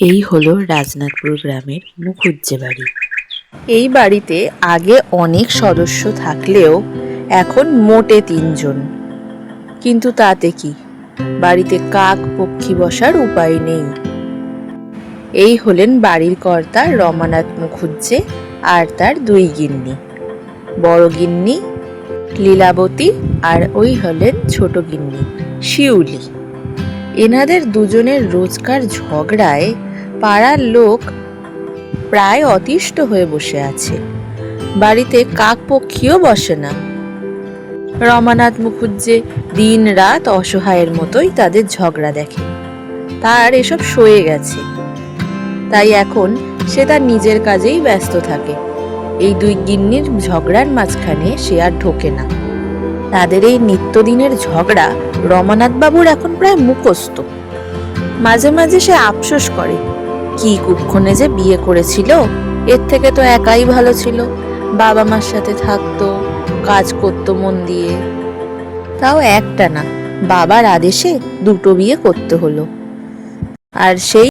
এই হলো রাজনাথপুর গ্রামের মুখুজ্জে বাড়ি। এই বাড়িতে আগে অনেক সদস্য থাকলেও এখন মোটে তিনজন। কিন্তু তাতে কি? বাড়িতে কাক পক্ষী বসার উপায় নেই। এই হলেন বাড়ির কর্তা রমানাথ মুখুজ্জে আর তার দুই গিন্নি। বড় গিন্নি, লীলাবতী আর ওই হলেন ছোট গিন্নি, শিউলি। এনাদের দুজনের রোজকার ঝগড়ায় পাড়ার লোক প্রায় অতিষ্ঠ হয়ে বসে আছে। বাড়িতে কাক পক্ষীও বসে না। রমানাথ মুখুজ্জে দিন রাত অসহায়ের মতোই তাদের ঝগড়া দেখে। তার এসব সয়ে গেছে। তাই এখন সে তার নিজের কাজেই ব্যস্ত থাকে। এই দুই গিন্নির ঝগড়ার মাঝখানে সে আর ঢোকে না। তাদের এই নিত্যদিনের ঝগড়া রমানাথ বাবুর এখন প্রায় মুখস্থ। মাঝে মাঝে সে আফসোস করে। কি কুক্ষণে যে বিয়ে করেছিল? এর থেকে তো একাই ভালো ছিল। বাবা মার সাথে থাকতো, কাজ করতো মন দিয়ে। তাও একটা না, বাবার আদেশে দুটো বিয়ে করতে হলো। আর সেই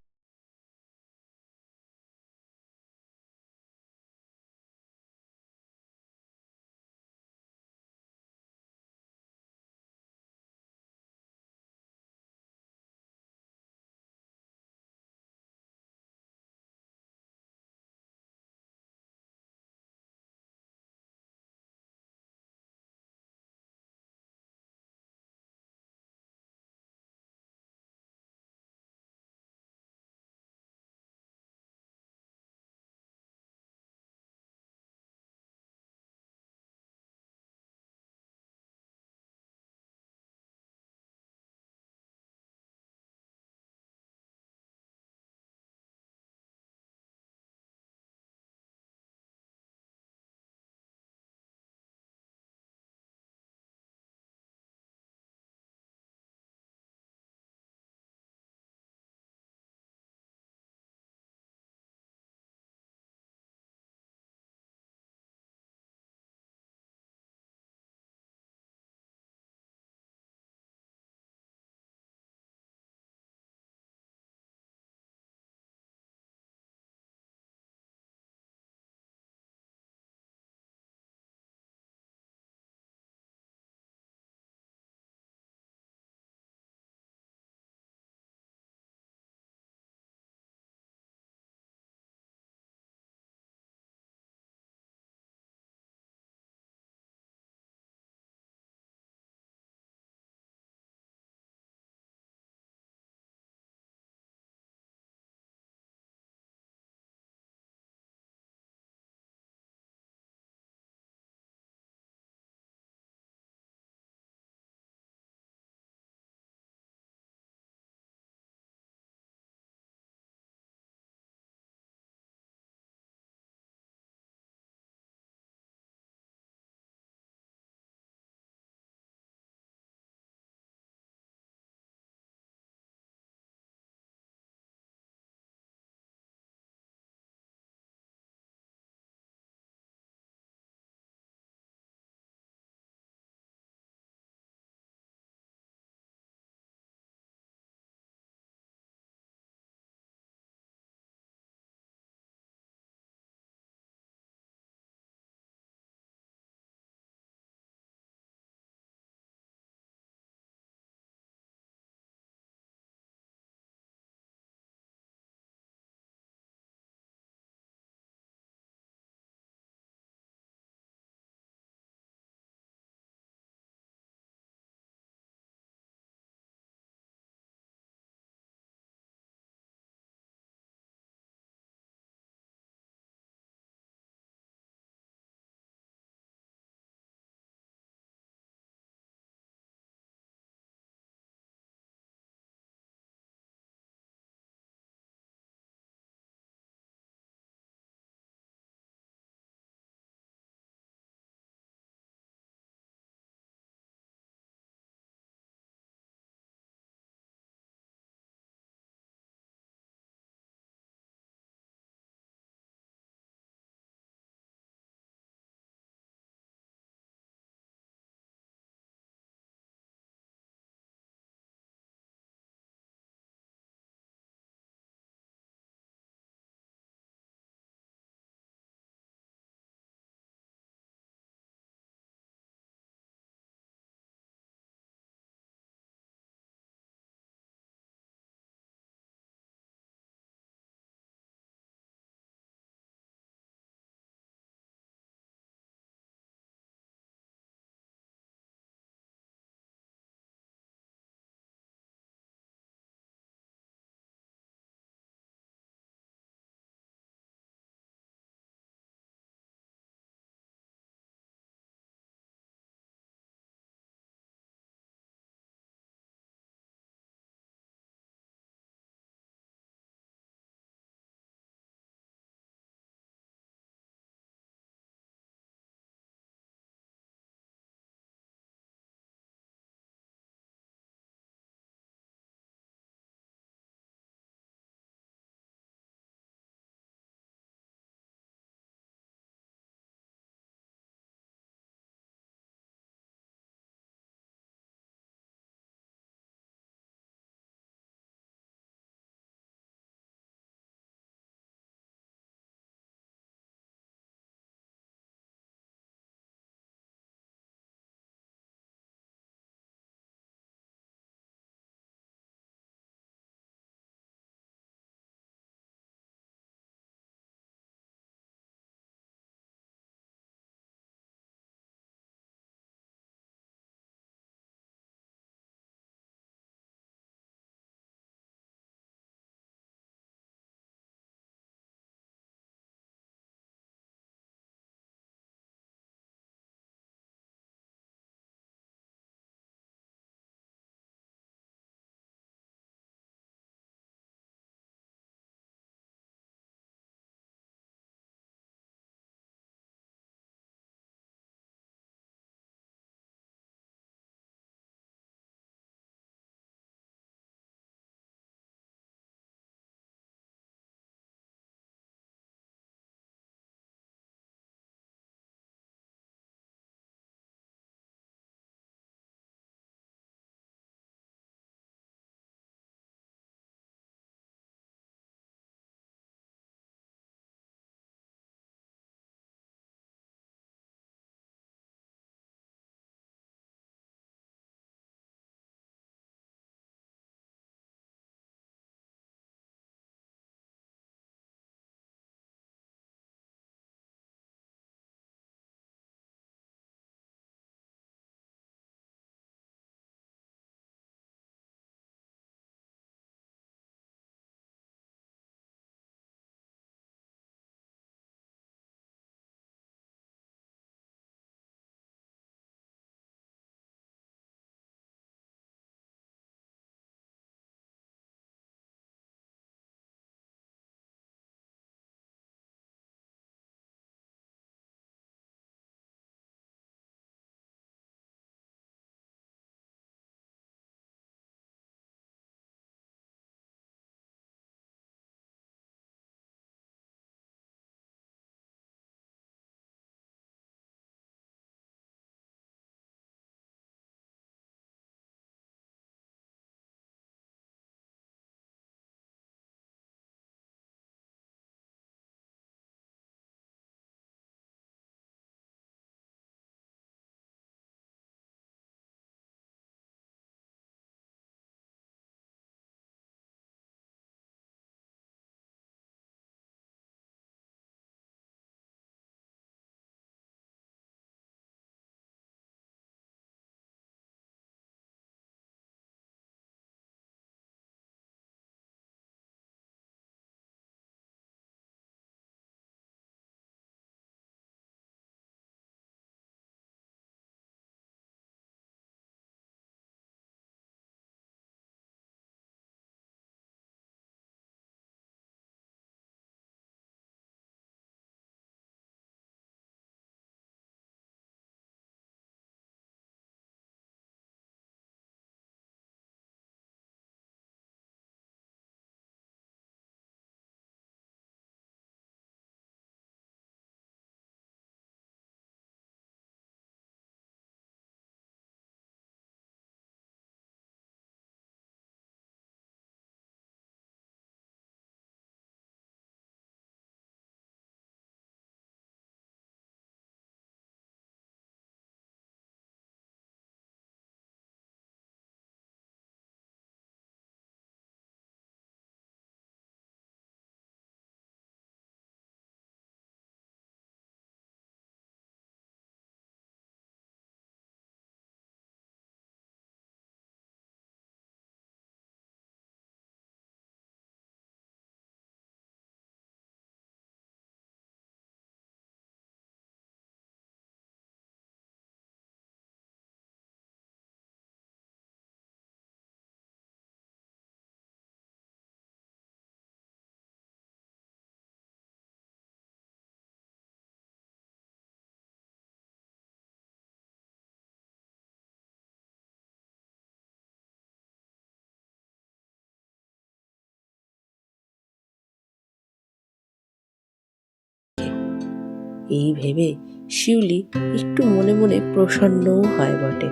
এই ভেবে শিউলি একটু মনে মনে প্রসন্নও হয় বটে।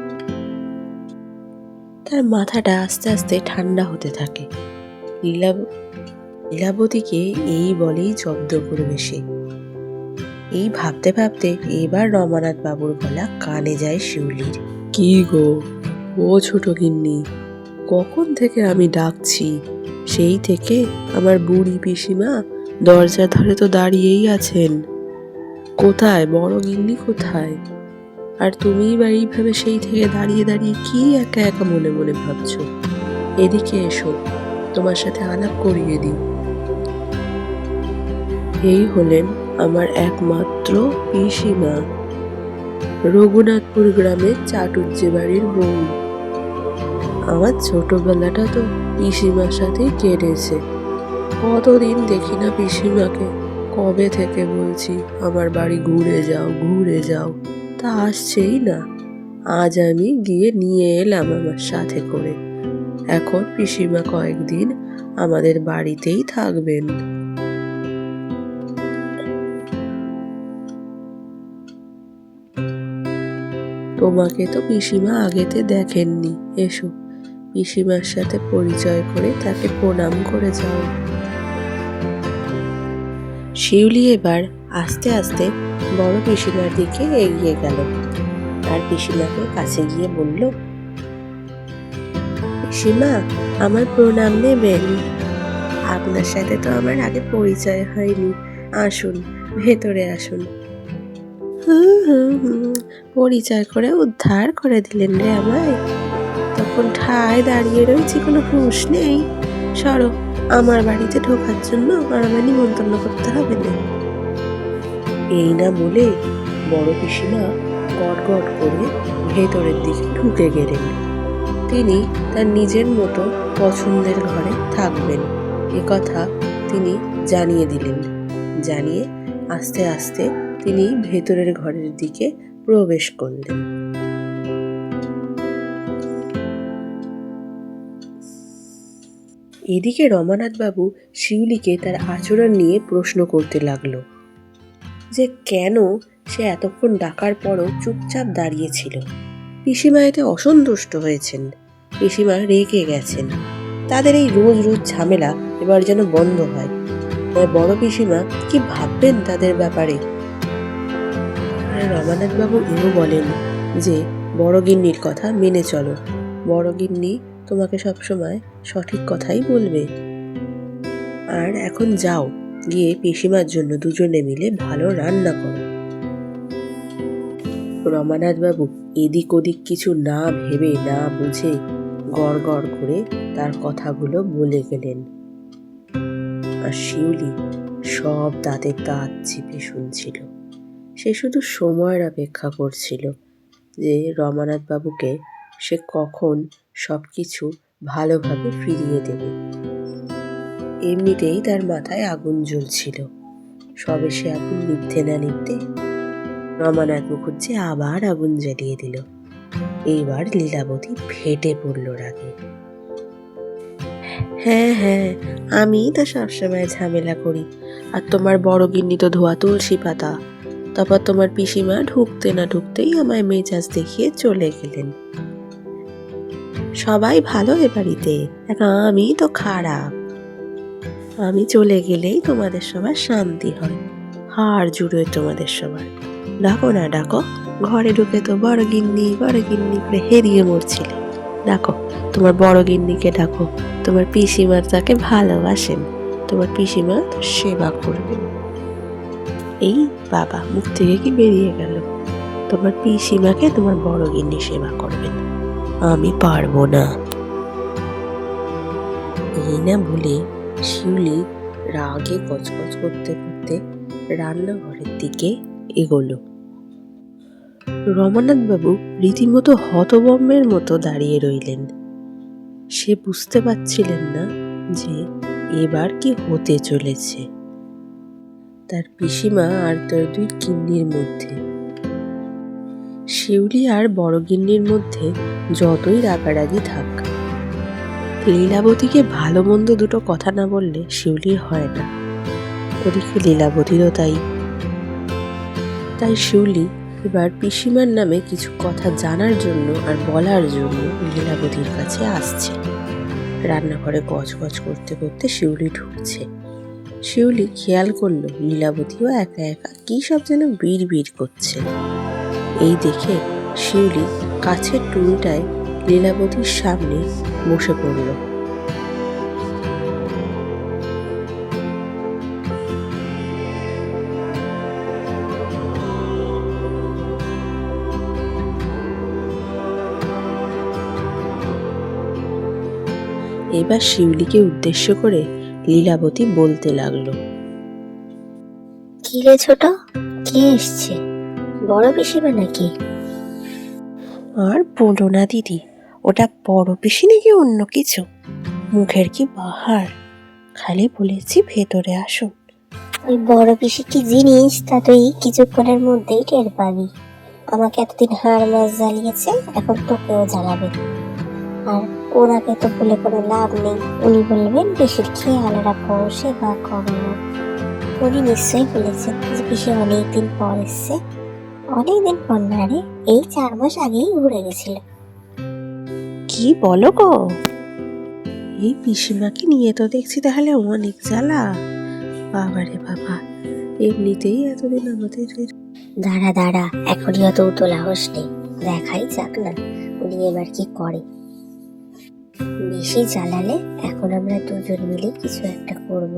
তার মাথাটা আস্তে আস্তে ঠান্ডা হতে থাকে। লীলা লীলাবতীকে এই বলেই জব্দ করবে সে। এই ভাবতে ভাবতে এবার রমানাথ বাবুর গলা কানে যায় শিউলির। কি গো, ও ছোট গিন্নি, কখন থেকে আমি ডাকছি? সেই থেকে আমার বুড়ি পিসিমা দরজা ধরে তো দাঁড়িয়েই আছেন। কোথায়? বড় গিন্নি কোথায়? আর তুমিই বা এইভাবে সেই থেকে দাঁড়িয়ে দাঁড়িয়ে কি একা একা মনে মনে ভাবছ? এদিকে এসো, তোমার সাথে আলাপ করিয়ে দিই। এই হলেন আমার একমাত্র পিসিমা, রঘুনাথপুর গ্রামের চাটুর্যে বাড়ির বউ। আমার ছোটবেলাটা তো পিসিমার সাথেই কেটেছে। কতদিন দেখি না পিসিমাকে। কবে থেকে বলছি, আমার বাড়ি ঘুরে যাও ঘুরে যাও। তা আসছেই না। আজ আমি গিয়ে নিয়ে এলাম আমার সাথে করে। এখন পিসিমা কয়েকদিন আমাদের বাড়িতেই থাকবেন। তোমাকে তো পিসিমা আগেতে দেখেননি। এসো, পিসিমার সাথে পরিচয় করে তাকে প্রণাম করে যাও। শিউলি এবার আস্তে আস্তে বড় পিসিমার দিকে এগিয়ে গেল। আর পিসিমাকে কাছে গিয়ে বলল, পিসিমা, আমার প্রণাম নেবেন। আপনার সাথে তো আমার আগে পরিচয় হয়নি। আসুন, ভেতরে আসুন। পরিচয় করে উদ্ধার করে দিলেন রে আমায়। তখন ঠায় দাঁড়িয়ে রয়েছি, কোনো হুঁশ নেই। সরো আমার বাড়িতে ঢোকার জন্য আর আমায় নিমন্ত্রণ করতে হবে না। এই না বলে বড় পিসিমা গট করে ভেতরের দিকে ঢুকে গেলেন। তিনি তার নিজের মতো পছন্দের ঘরে থাকবেন। এ কথা তিনি জানিয়ে দিলেন। জানিয়ে আস্তে আস্তে তিনি ভেতরের ঘরের দিকে প্রবেশ করলেন। এদিকে রমানাথ বাবু শিউলিকে তার আচরণ নিয়ে প্রশ্ন করতে লাগল। যে কেন সে এতক্ষণ ডাকার পরও চুপচাপ দাঁড়িয়েছিল? পিসিমা এতে অসন্তুষ্ট হয়েছেন। পিসিমা রেগে গেছেন। তাদের এই রোজ রোজ ঝামেলা এবার যেন বন্ধ হয়। আর বড় পিসিমা কি ভাববেন তাদের ব্যাপারে? আর রমানাথ বাবু এও বলেন যে, বড় গিন্নির কথা মেনে চলো। বড় গিন্নি তোমাকে সবসময় সঠিক কথাই বলবে। আর এখন যাও, গিয়ে পিসিমার জন্য দুজনে মিলে ভালো রান্না করো। রমানাথ বাবু এদিক ওদিক কিছু না ভেবে না বুঝে গড় গড় করে তার কথাগুলো বলে গেলেন। আর শিউলি সব দাঁতের দাঁত চিপে শুনছিল। সে শুধু সময়ের অপেক্ষা করছিল যে রমানাথ বাবুকে সে কখন সব কিছু ভালোভাবে ফিরিয়ে দেবে। এমনিতেই তার মাথায় আগুন জ্বলছিল। সবে সে আগুন নিভতে না নিভতে রমানাথ মুখুজ্জি আবার আগুন জ্বালিয়ে দিল। এইবার লীলাবতী ফেটে পড়ল রাগে। হ্যাঁ হ্যাঁ আমি তো সবসময় ঝামেলা করি, আর তোমার বড় গিন্নি তো ধোয়া তুলসী পাতা। তারপর তোমার পিসিমা ঢুকতে না ঢুকতেই আমায় মেজাজ দেখিয়ে চলে গেলেন। সবাই ভালো এ বাড়িতে। আমি তো খারাপ। আমি চলে গেলেই তোমাদের সবার শান্তি হয়। হাড় জুড়ে তোমাদের সবার। ডাকো না, ডাকো। ঘরে ঢুকে তো বড় গিন্নি বড় গিন্নি করে হেরিয়ে মরছিলে। ডাকো, তোমার বড় গিন্নিকে ডাকো। তোমার পিসিমার তাকে ভালোবাসেন। তোমার পিসিমা তো সেবা করবেন। এই বাবা, মুখ থেকে কি বেরিয়ে গেল? তোমার পিসিমাকে তোমার বড় গিন্নি সেবা করবেন। আমি পারব না। এই না বলে শিউলি রাগে কচকচ করতে করতে রান্নাঘরের দিকে এগোলো। রমানাথ বাবু রীতিমতো হতবম্বের মতো দাঁড়িয়ে রইলেন। সে বুঝতে পারছিলেন না যে এবার কি হতে চলেছে। তার পিসিমা আর তার দুই কিন্নির মধ্যে শিউলি আর বড়গিন্নির মধ্যে যতই রাগারাগি থাক, লীলাবতীকে ভালো মন্দ দুটো কথা না বললে শিউলির হয় না। ওদিকে লীলাবতীরও তাই। তাই শিউলি এবার পিসিমার নামে কিছু কথা জানার জন্য আর বলার জন্য লীলাবতীর কাছে আসছে। রান্নাঘরে গজ গজ করতে করতে শিউলি ঢুকছে। শিউলি খেয়াল করল লীলাবতীও একা একা কী সব যেন বিড় বিড় করছে। এই দেখে শিউলি কাছের টুলটায় লীলাবতীর সামনে বসে পড়ল। এবার শিউলিকে উদ্দেশ্য করে লীলাবতী বলতে লাগল, কি রে ছোট? কে এসছে? বড় পিসিমা নাকি? আর বলো না দিদি। ওটা বড় পিসি নাকি অন্য কিছু? মুখের কি বাহার? খালি বলেছি ভেতরে আসুন। ওই বড় পিসি কি জিনিস? তা তুই কিছুক্ষণের মধ্যেই টের পাবি। আমাকে এতদিন হাড় মাছ জ্বালিয়েছে এখন তোকেও জ্বালাবে। আর ওনাকে তো বলে কোনো লাভ নেই। উনি বলবেন পিসির খেয়াল রাখো সেবা করো। উনি নিশ্চয়ই বলেছেন যে পিসি অনেকদিন পর এসছে। অনেকদিন পর না রে এই চার মাস আগেই ঘুরে গেছিল। কি বলো গো? এই পিসিমাকে নিয়ে তো দেখছি তাহলে অনেক জ্বালা। বাবারে বাবা এমনিতেই এতদিন আমাদের দাঁড়া দাঁড়া এখনই অত উতলা হোস নেই দেখাই যাক না উনি এবার কি করে। বেশি জ্বালালে এখন আমরা দুজন মিলে কিছু একটা করব।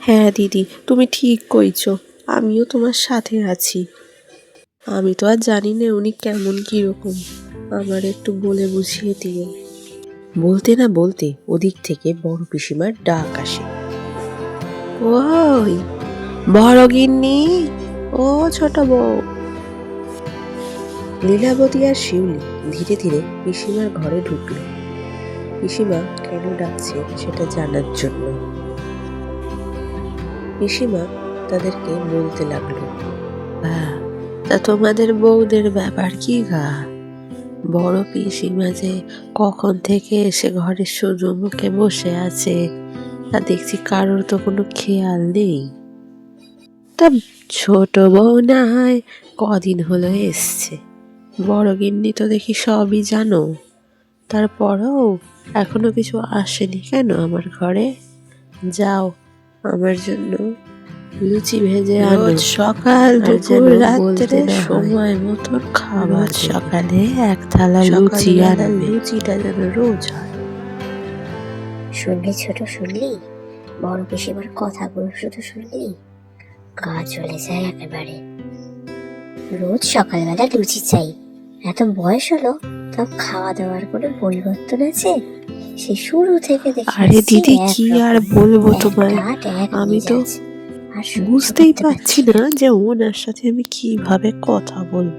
হ্যাঁ দিদি তুমি ঠিক কইছো। আমিও তোমার সাথে আছি। আমি তো আর জানি না উনি কেমন কীরকম। আমার একটু বলে বুঝিয়ে দিও। বলতে না বলতে ওদিক থেকে বড় পিসিমার ডাক আসে। ওই বড় গিন্নি ও ছোট বউ। লীলাবতী আর শিউলি ধীরে ধীরে পিসিমার ঘরে ঢুকলো। পিসিমা কেন ডাকছে সেটা জানার জন্য। পিসিমা তাদেরকে বলতে লাগল "বাহ, তা তোমাদের বউদের ব্যাপার কি গা? বড় পিসিমা যে কখন থেকে এসে ঘরে শুধু মুখে বসে আছে, তা দেখছি কারোর তো কোনো খেয়াল নেই। তা ছোট বউ না হয় কদিন হলো এসছে, বড় গিন্নি তো দেখি সবই জানো, তারপরেও এখনও কিছু আসেনি কেন আমার ঘরে? যাও, আমার জন্য লুচি ভেজে আনো সকাল দুপুর রাত্রে সময় মতো খাবার। সকালে এক থালা লুচি আর লুচিটা যেন রোজ হয়। শুনলি ছোট শুনলি? বড় পিসিমার কথাগুলো শুধু শুনলি? গা চলে যায় একেবারে। রোজ সকালবেলা লুচি চাই। এত বয়স হলো তাও খাওয়া দাওয়ার কোনো পরিবর্তন আছে? সে শুরু থেকে দেখে আরে দিদি কি আর বলব তোমায়? এক আমি তো। আর বুঝতেই পারছি। না যে ওনার সাথে আমি কীভাবে কথা বলব।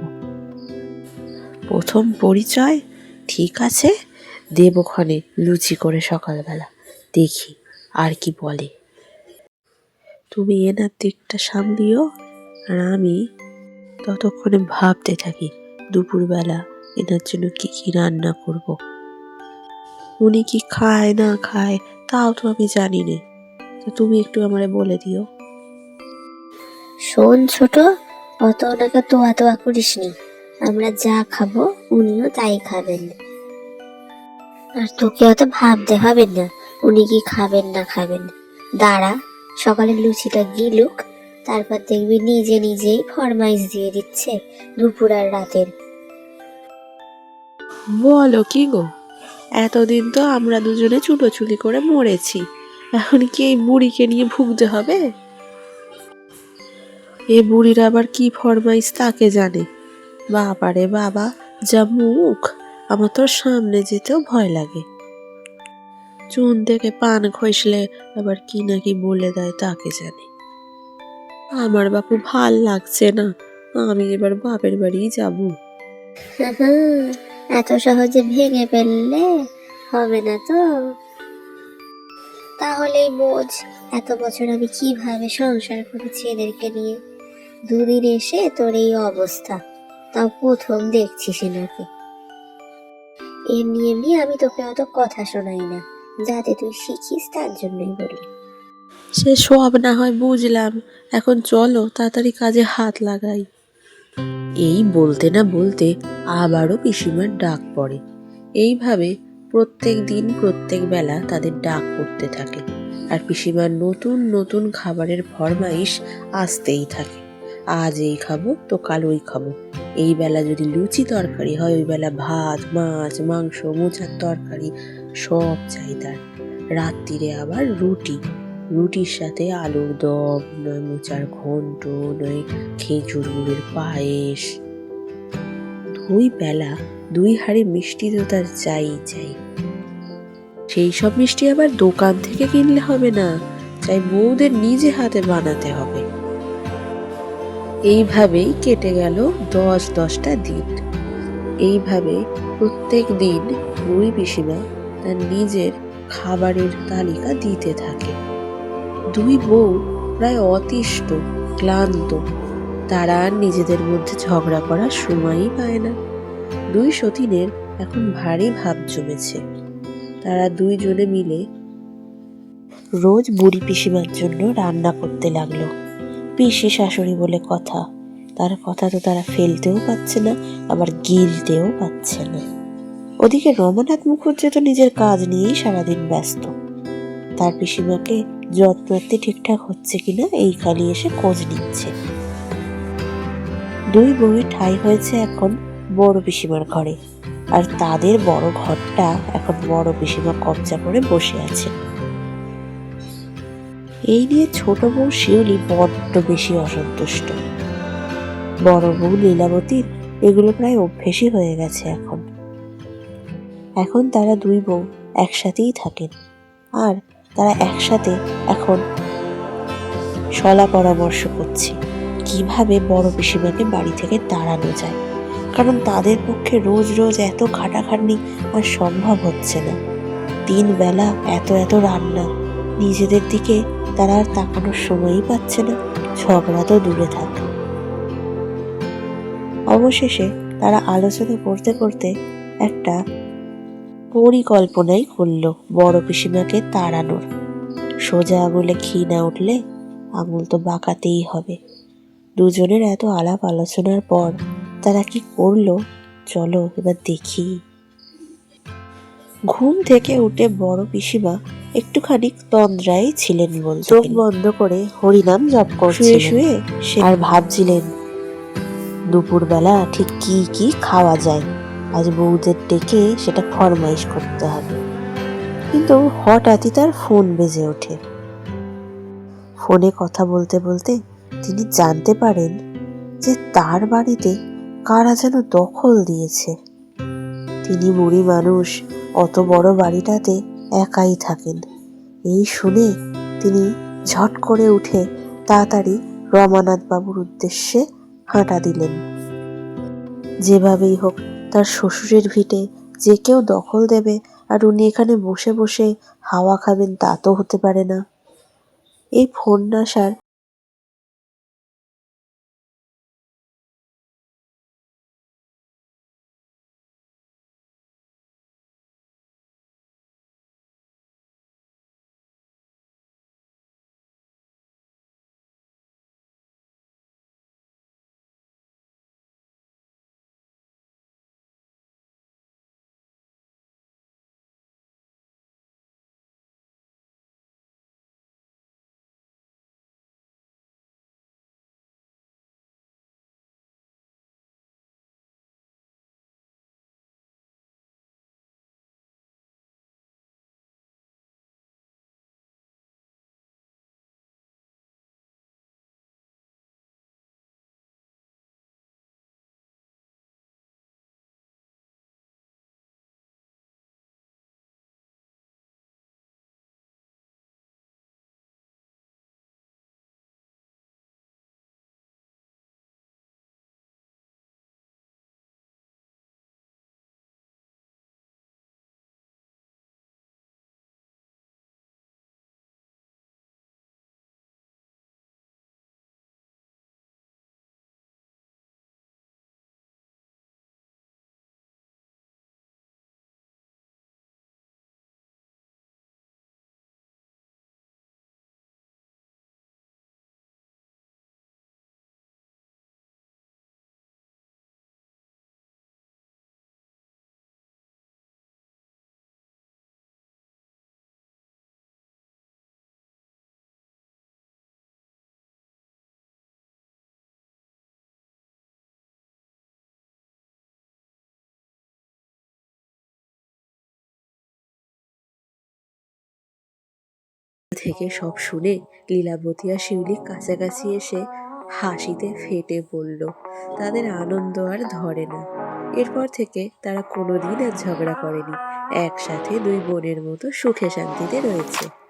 প্রথম পরিচয় ঠিক আছে? দেবক্ষণে লুচি করে সকালবেলা। দেখি আর কি বলে। তুমি এনার দিকটা সামলিও আর আমি ততক্ষণে ভাবতে থাকি দুপুরবেলা এনার জন্য কি কি রান্না করব। উনি কি খায় না খায় তাও তো আমি জানি না। তো তুমি একটু আমারে বলে দিও। শোন ছোট, অত ওনাকে তোয়া তোয়া করিস নি আমরা যা খাব উনিও তাই খাবেন। আর তোকে অত ভাবতে হবে না, উনি কি খাবেন না খাবেন। দাঁড়া সকালে লুচিটা গিলুক, তারপর দেখবি নিজে নিজেই ফরমাইশ দিয়ে দিচ্ছে দুপুর আর রাতের। বলো কি গো, এতদিন তো আমরা দুজনে চুলোচুলি করে মরেছি, এখন কি এই বুড়িকে নিয়ে ভুগতে হবে? এ বুড়ির আবার কি ফরমাইশ তাকে জানে? বাবারে বাবা, যা মুখ, আমার তোর সামনে যেতেও ভয় লাগে। চুন থেকে পান খসলে আবার কি নাকি বলে দেয় তাকে জানে। আমার বাপু ভালো লাগছে না, আমি এবার বাপের বাড়ি যাব। এত সহজে ভেঙে ফেললে হবে না তো? তাহলেই বোঝ, এত বছর আমি কীভাবে সংসার করেছি এদেরকে নিয়ে? দুদিন এসে তোর এই অবস্থা। তাও প্রথম দেখছিস এনাকে এমনি এমনি আমি তোকে অত কথা শোনাই না, যাতে তুই শিখিস তার জন্যই বলি। সে সব না হয় বুঝলাম। এখন চলো, তাড়াতাড়ি কাজে হাত লাগাই। এই বলতে না বলতে আবারও পিসিমার ডাক পড়ে। এইভাবে প্রত্যেক দিন, প্রত্যেক বেলা তাদের ডাক পড়তে থাকে। আর পিসিমার নতুন নতুন খাবারের ফরমাইশ আসতেই থাকে। আজ এই খাব, তো কাল ওই খাব। এই বেলা যদি লুচি তরকারি হয়, ওই বেলা ভাত, মাছ, মাংস, মোচার তরকারি, সব চাই তার। রাত্রিরে আবার রুটি। রুটির সাথে আলুর দম, নয় মোচার ঘন্ট, নয় খেজুর গুড়ের পায়েস। দুই বেলা দুই হাড়ি মিষ্টি তো তার চাই চাই। সেই সব মিষ্টি আবার দোকান থেকে কিনলে হবে না। চাই বউদের নিজে হাতে বানাতে হবে। এইভাবেই কেটে গেল দশ দশটা দিন। এইভাবে প্রত্যেক দিন বুড়ি পিসিমা তার নিজের খাবারের তালিকা দিতে থাকে। দুই বউ প্রায় অতিষ্ঠ, ক্লান্ত। তারা আর নিজেদের মধ্যে ঝগড়া করার সময়ই পায় না। দুই সতীনের এখন ভারী ভাব জমেছে। তারা দুইজনে মিলে রোজ বুড়ি পিসিমার জন্য রান্না করতে লাগল। পিসি শাশুড়ি বলে কথা। তার কথা তো তারা ফেলতেও পাচ্ছে না, আবার গিলতেও পাচ্ছে না। ওদিকে রমানাথ মুখুজ্জে তো নিজের কাজ নিয়েই সারাদিন ব্যস্ত। তার পিসিমাকে যত্নতে ঠিকঠাক হচ্ছে কিনা এই খালি এসে খোঁজ নিচ্ছে। দুই বউয়ের ঠাই হয়েছে এখন বড় পিসিমার ঘরে, আর তাদের বড় ঘরটা এখন বড় পিসিমা কবজা করে বসে আছে। এই নিয়ে ছোট বউ শিউলি বড্ড বেশি অসন্তুষ্ট। বড় বউ লীলাবতীর এগুলো প্রায় অভ্যেসই হয়ে গেছে এখন। এখন তারা দুই বউ একসাথেই থাকেন। আর তারা একসাথে এখন সলা পরামর্শ করছে কীভাবে বড় পিসিমাকে বাড়ি থেকে তাড়ানো যায়। কারণ তাদের পক্ষে রোজ রোজ এত খাটাখাটনি আর সম্ভব হচ্ছে না। তিন বেলা এত এত রান্না। নিজেদের দিকে তারা আর তাকানোর সময়ই পাচ্ছে না। ঝগড়া তো দূরে থাক। অবশেষে তারা আলোচনা করতে করতে একটা পরিকল্পনাই করল বড় পিসিমাকে তাড়ানোর। সোজা আঙুলে ঘি না উঠলে আঙুল তো বাঁকাতেই হবে। দুজনের এত আলাপ আলোচনার পর তারা কি করল? চলো এবার দেখি। ঘুম থেকে উঠে বড় পিসিমা একটুখানি তন্দ্রায় ছিলেন বলতে চোখ বন্ধ করে হরিনাম জপ করছিলেন। শুয়ে শুয়ে সে আর ভাবছিলেন দুপুরবেলা ঠিক কি কি খাওয়া যায়? আজ বউদের ডেকে সেটা ফরমাইশ করতে হবে। কিন্তু হঠাৎই তার ফোন বেজে ওঠে। ফোনে কথা বলতে বলতে তিনি জানতে পারেন যে তার বাড়িতে কারা যেন দখল দিয়েছে। তিনি বুড়ি মানুষ অত বড় বাড়িটাতে একাই থাকেন। এই শুনে তিনি ঝট করে উঠে তাড়াতাড়ি রমানাথ বাবুর উদ্দেশ্যে হাঁটা দিলেন। যেভাবেই হোক, তার শ্বশুরের ভিটে যে কেউ দখল দেবে আর উনি এখানে বসে বসে হাওয়া খাবেন তা তো হতে পারে না। এই ফোন আসার থেকে সব শুনে লীলাবতী আর শিউলি কাছাকাছি এসে হাসিতে ফেটে পড়ল। তাদের আনন্দ আর ধরে না। এরপর থেকে তারা কোনোদিন আর ঝগড়া করেনি। একসাথে দুই বোনের মতো সুখে শান্তিতে রয়েছে।